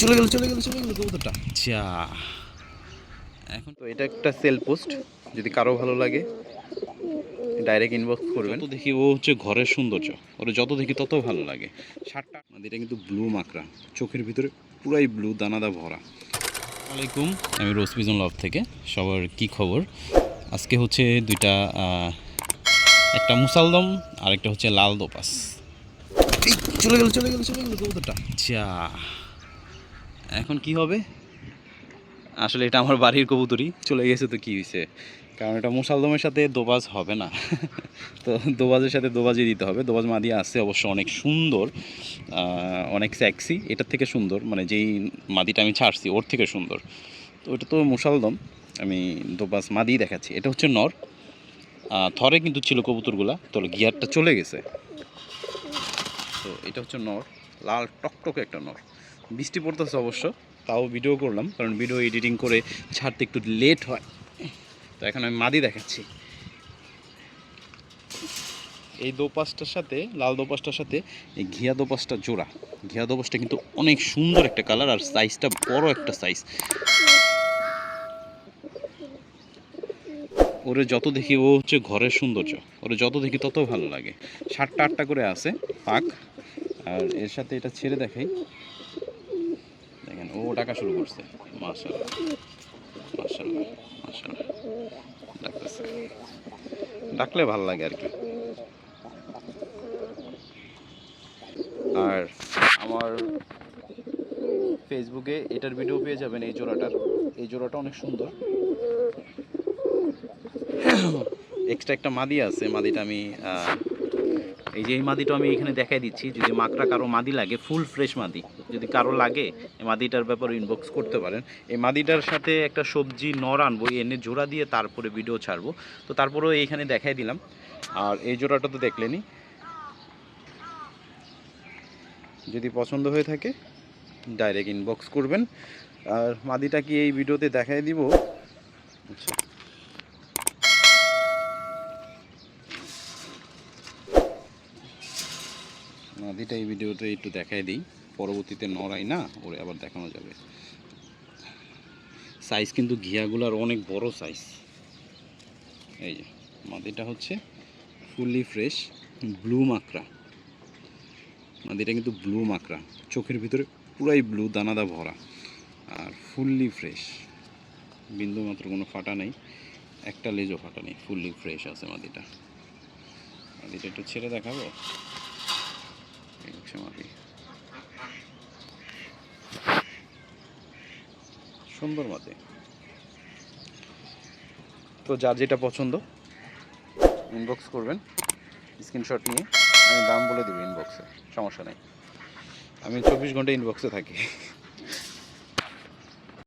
চলে গেল চলে গেল চলে গেল কবুতরটা। আচ্ছা। এখন তো এটা একটা সেল পোস্ট যদি কারও ভালো লাগে ডাইরেক্ট ইনবক্স করবেন। তো দেখি ও হচ্ছে ঘরের সৌন্দর্য ওর যত দেখি তত ভালো লাগে। শার্টটা এটা কিন্তু ব্লু মাকড়া চোখের ভিতরে পুরাই ব্লু দানাদা ভরা। আসসালামাইকুম আমি রোজ পিজন লভ থেকে সবার কি খবর? আজকে হচ্ছে দুইটা একটা মুসালদম আর একটা হচ্ছে লাল দোপাস চলে গেল চলে গেল চলে গেল কবুতরটা। আচ্ছা। এখন কি হবে? আসলে এটা আমার বাড়ির কবুতরই। চলে গেছে তো কি হয়েছে কারণ এটা মুসালদমের সাথে দোবাজ হবে না। তো দোবাজের সাথে দোবাজই দিতে হবে। দোবাজ মাদি আছে অবশ্য অনেক সুন্দর অনেক স্যাক্সি এটার থেকে সুন্দর মানে যেই মাদিটা আমি ছাড়ছি, ওর থেকে সুন্দর। তো ওটা তো মুসালদম আমি দোবাজ মাদি দেখাচ্ছি। এটা হচ্ছে নর। থরে কিন্তু ছিল কবুতরগুলা, তো গিয়ারটা চলে গেছে। তো এটা হচ্ছে নর, লাল টকটকে একটা নর। বৃষ্টি পড়তেছে অবশ্য, তাও ভিডিও করলাম, কারণ ভিডিও এডিটিং করে ছাড়তে একটু লেট হয়। তো এখন আমি মাদি দেখাচ্ছি। এই দোপাসটার সাথে, লাল দোপাসটার সাথে এই ঘিয়া দোপাসটা জোড়া। ঘিয়া দোপাসটা কিন্তু অনেক সুন্দর একটা কালার আর সাইজটা বড় একটা সাইজ ওরে যত দেখি, ও হচ্ছে ঘরের সৌন্দর্য। ওরে যত দেখি, তত ভালো লাগে। সাতটা আটটা করে আছে, পাক। আর এর সাথে এটা ছেড়ে দেখাই। ও ডাকা শুরু করছে। ডাকলে ভালো লাগে আর কি। আর আমার ফেসবুকে এটার ভিডিও পেয়ে যাবেন, এই জোড়াটার। এই জোড়াটা অনেক সুন্দর। এক্সট্রা একটা মাদি আছে, মাদিটা আমি এই যে এই মাদিটা আমি এখানে দেখাই দিচ্ছি, যদি মাকড়া কারও মাদি লাগে ফুল ফ্রেশ মাদি, যদি কারও লাগে, এই মাদিটার ব্যাপারে ইনবক্স করতে পারেন। এই মাদিটার সাথে একটা সবজি নর আনব, এনে জোড়া দিয়ে তারপরে ভিডিও ছাড়বো। তো তারপরেও এইখানে দেখাই দিলাম। আর এই জোড়াটা তো দেখলেনই। যদি পছন্দ হয়ে থাকে ডাইরেক্ট ইনবক্স করবেন। আর মাদিটা কি এই ভিডিওতে দেখাই দিব? আচ্ছা। নদীটা এই ভিডিওতে একটু দেখাই দিই। পরবর্তীতে নড়াই না, ওরে আবার দেখানো যাবে। সাইজ কিন্তু ঘিয়াগুলার অনেক বড় সাইজ এই যে, মাদিটা হচ্ছে ফুললি ফ্রেশ ব্লু মাকড়া। মাদিটা কিন্তু ব্লু মাকড়া। চোখের ভিতরে পুরাই ব্লু দানাদা ভরা। আর ফুললি ফ্রেশ বিন্দু মাত্র কোনো ফাটা নেই। একটা লেজও ফাটা নেই। ফুললি ফ্রেশ আছে মাদিটা। মাদিটা একটু ছেড়ে দেখাবো? সুন্দর মতে তো যার যেটা পছন্দ ইনবক্স করবেন। স্ক্রিনশট নিয়ে, আমি দাম বলে দেবো ইনবক্সে সমস্যা নেই। আমি চব্বিশ ঘণ্টা ইনবক্সে থাকি।